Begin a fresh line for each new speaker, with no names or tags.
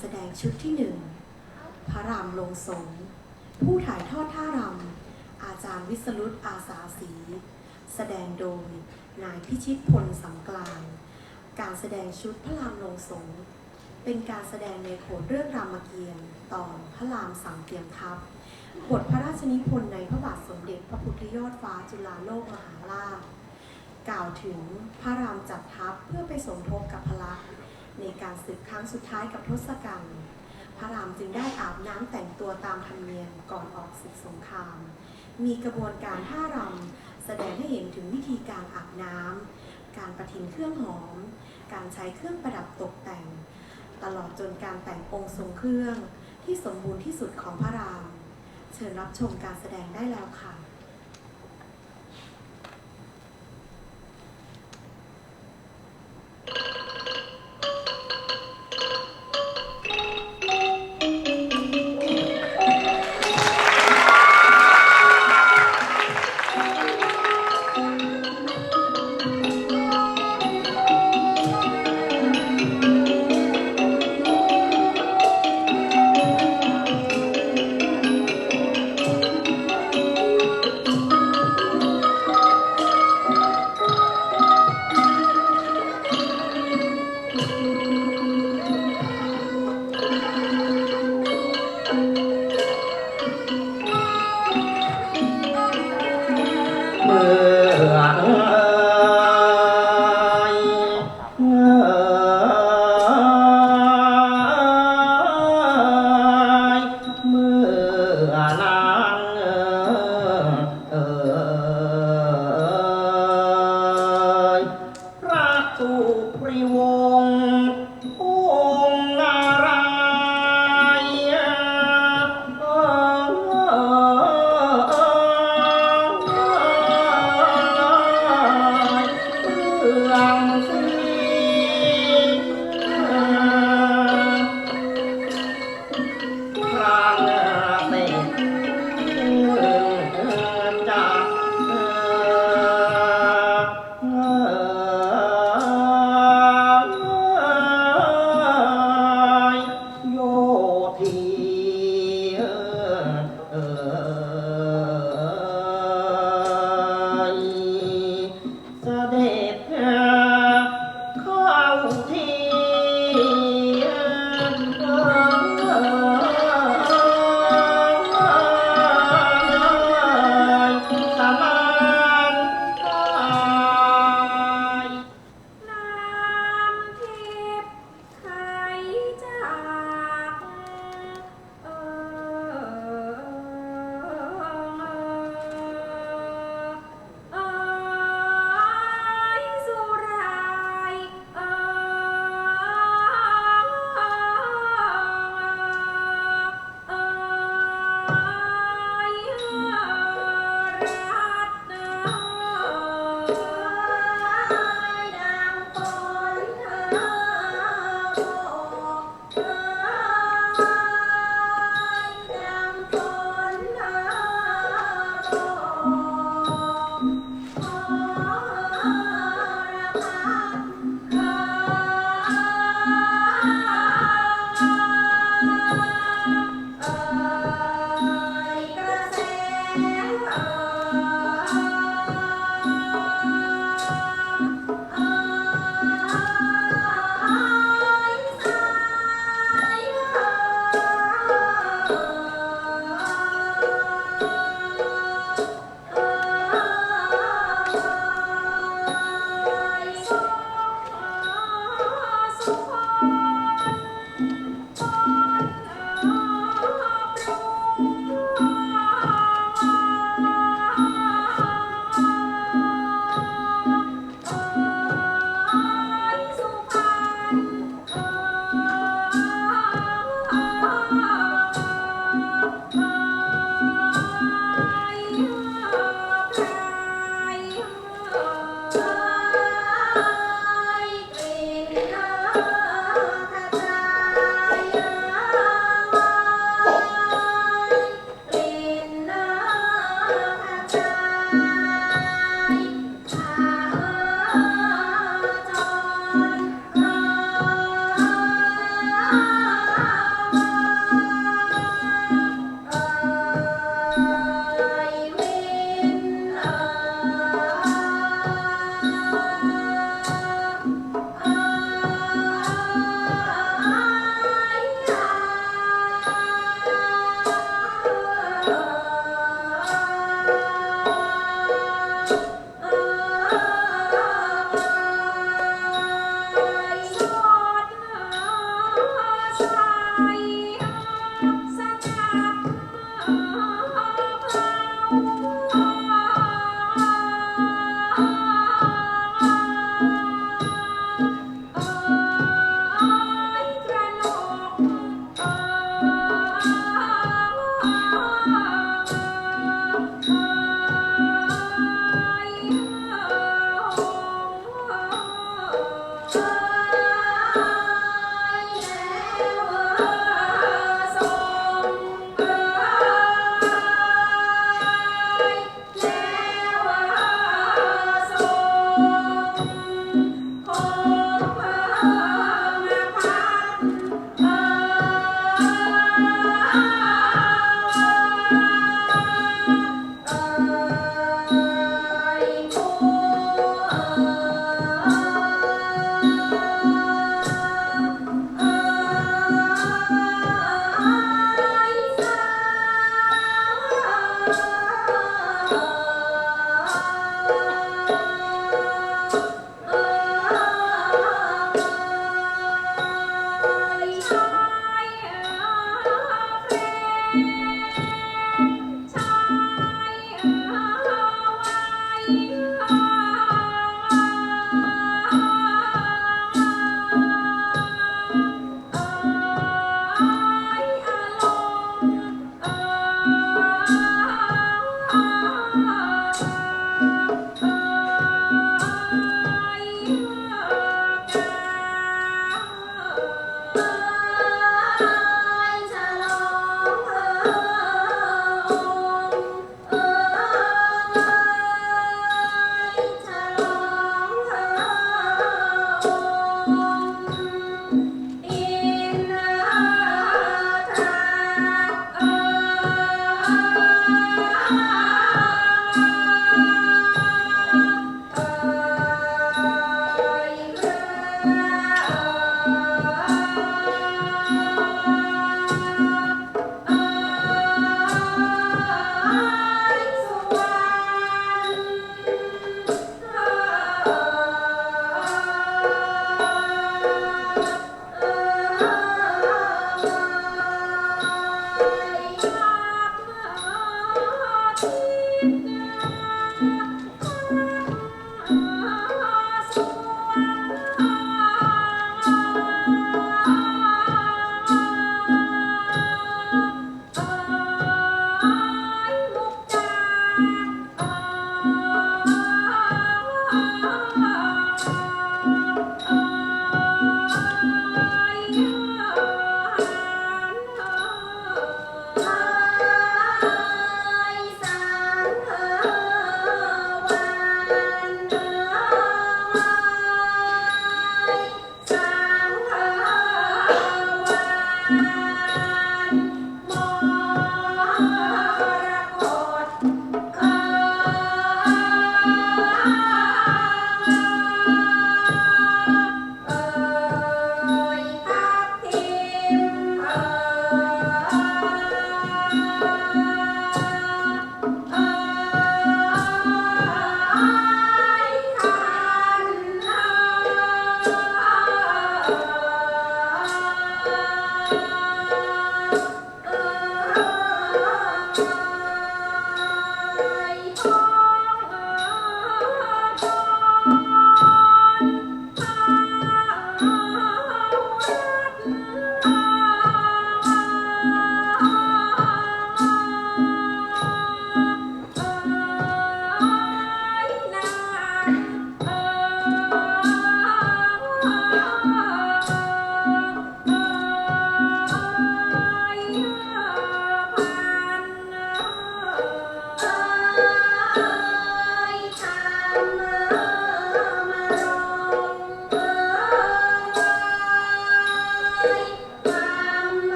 แสดงชุดที่หนึ่งพระรามลงสงฆ์ผู้ถ่ายทอดท่ารำ อาจารย์วิสรุตอาสาสี แสดงโดยนายพิชิตพลสำกลาง การแสดงชุดพระรามลงสงฆ์เป็นการแสดงในโขนเรื่องรามเกียรติ์ตอนพระรามสังเตรียมทัพบทพระราชนิพนธ์ในพระบาทสมเด็จพระพุทธยอดฟ้าจุฬาโลกมหาราช กล่าวถึงพระรามจัดทัพเพื่อไปสมทบกับพระลักษมณ์ ในการศึกครั้งสุดท้ายกับทศกัณฐ์พระรามจึงได้อาบน้ำแต่งตัวตามธรรมเนียมก่อนออกศึกสงคราม มีกระบวนการท่ารำแสดงให้เห็นถึงวิธีการอาบน้ำการประทินเครื่องหอม การใช้เครื่องประดับตกแต่ง ตลอดจนการแต่งองค์ทรงเครื่องที่สมบูรณ์ที่สุดของพระราม เชิญรับชมการแสดงได้แล้วค่ะ
ด็จ